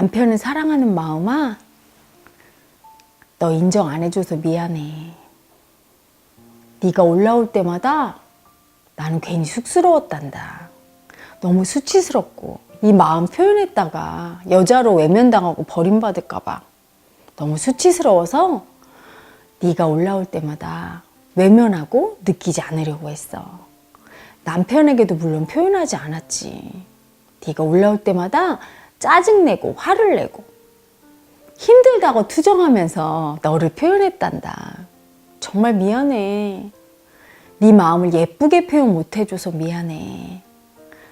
남편을 사랑하는 마음아, 너 인정 안 해줘서 미안해. 네가 올라올 때마다 나는 괜히 쑥스러웠단다. 너무 수치스럽고 이 마음 표현했다가 여자로 외면당하고 버림받을까봐 너무 수치스러워서 네가 올라올 때마다 외면하고 느끼지 않으려고 했어. 남편에게도 물론 표현하지 않았지. 네가 올라올 때마다 짜증내고 화를 내고 힘들다고 투정하면서 너를 표현했단다. 정말 미안해. 네 마음을 예쁘게 표현 못 해줘서 미안해.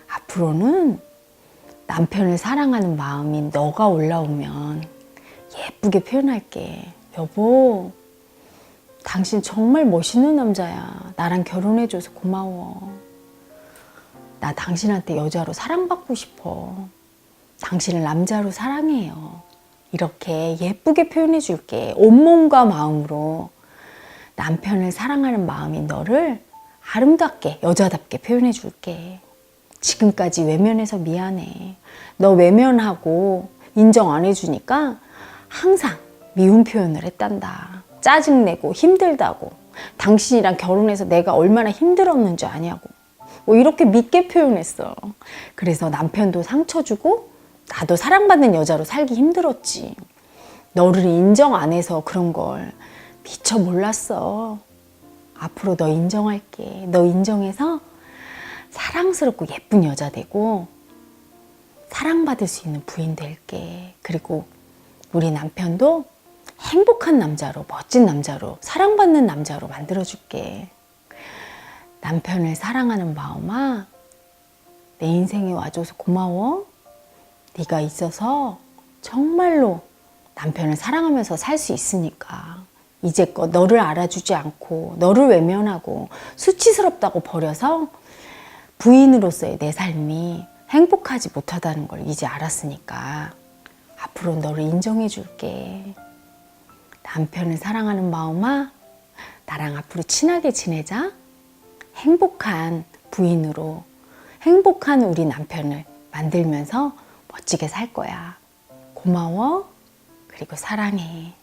앞으로는 남편을 사랑하는 마음인 너가 올라오면 예쁘게 표현할게. 여보, 당신 정말 멋있는 남자야. 나랑 결혼해줘서 고마워. 나 당신한테 여자로 사랑받고 싶어. 당신을 남자로 사랑해요. 이렇게 예쁘게 표현해 줄게. 온몸과 마음으로 남편을 사랑하는 마음인 너를 아름답게, 여자답게 표현해 줄게. 지금까지 외면해서 미안해. 너 외면하고 인정 안 해주니까 항상 미운 표현을 했단다. 짜증내고 힘들다고. 당신이랑 결혼해서 내가 얼마나 힘들었는지 아냐고. 뭐 이렇게 믿게 표현했어. 그래서 남편도 상처 주고 나도 사랑받는 여자로 살기 힘들었지. 너를 인정 안 해서 그런 걸 미처 몰랐어. 앞으로 너 인정할게. 너 인정해서 사랑스럽고 예쁜 여자 되고 사랑받을 수 있는 부인 될게. 그리고 우리 남편도 행복한 남자로, 멋진 남자로, 사랑받는 남자로 만들어줄게. 남편을 사랑하는 마음아, 내 인생에 와줘서 고마워. 네가 있어서 정말로 남편을 사랑하면서 살 수 있으니까 이제껏 너를 알아주지 않고 너를 외면하고 수치스럽다고 버려서 부인으로서의 내 삶이 행복하지 못하다는 걸 이제 알았으니까 앞으로 너를 인정해 줄게. 남편을 사랑하는 마음아, 나랑 앞으로 친하게 지내자. 행복한 부인으로 행복한 우리 남편을 만들면서 멋지게 살 거야. 고마워. 그리고 사랑해.